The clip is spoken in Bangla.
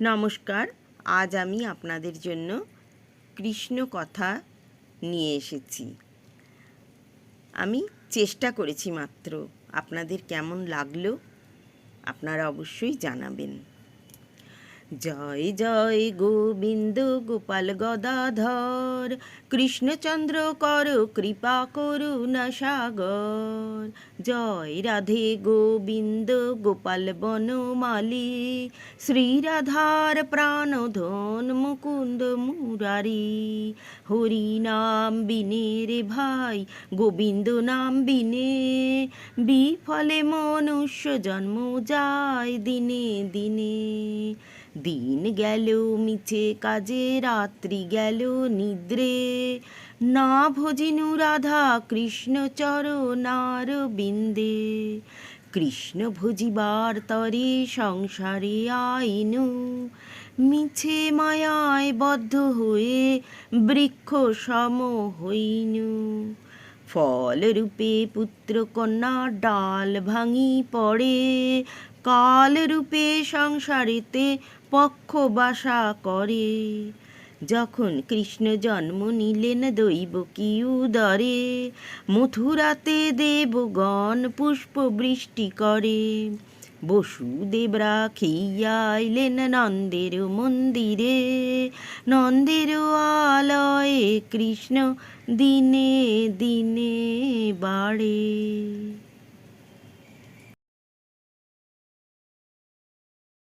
নমস্কার, আজ আমি আপনাদের জন্য কৃষ্ণ কথা নিয়ে এসেছি। আমি চেষ্টা করেছি মাত্র, আপনাদের কেমন লাগল, আপনারা অবশ্যই জানাবেন। জয় জয় গোবিন্দ গোপাল গদাধর। কৃষ্ণচন্দ্র কর, কৃপা করুণা সাগর। জয় রাধে গোবিন্দ গোপাল বনমালী শ্রীরাধার প্রাণধন মুকুন্দ মুরারি। হরি নাম বিনে রে ভাই, গোবিন্দ নাম বিনে। বিফলে মনুষ্য জন্ম যায় দিনে দিনে। দিন গেল, মিছে কাজে রাত্রি গেল নিদ্রে। না ভজিনু রাধা, কৃষ্ণ চরণার বিন্দে। কৃষ্ণ ভজিবার তরে সংসারে আইনু। মিছে মায়ায় বদ্ধ হয়ে বৃক্ষ সম হইনু। ফলরূপে পুত্র কন্যা ডাল ভাঙি পড়ে। কালরূপে সংসারেতে পক্ষ বাসা করে। যখন কৃষ্ণ জন্ম নিলেন দৈব কি উদরে মথুরাতে দেবগণ পুষ্প বৃষ্টি করে। বসুদেবরা খেইয়া আইলেন নন্দের মন্দিরে। নন্দের আলয়ে কৃষ্ণ দিনে দিনে বাড়ে।